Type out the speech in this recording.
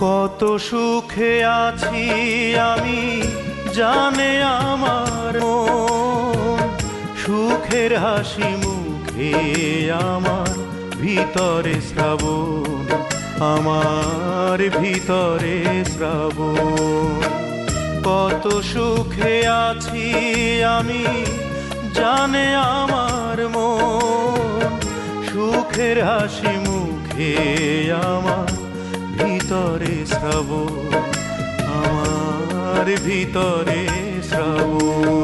কত সুখে আছি আমি জানে আমার সুখের হাসি মুখে আমার ভিতরে শ্রাবণ, আমার ভিতরে শ্রাবণ। কত সুখে আছি আমি জানে আমার মন। সুখের হাসি মুখে আমার ভিতরে শ্রাব আমার ভিতরে শ্রাবণ।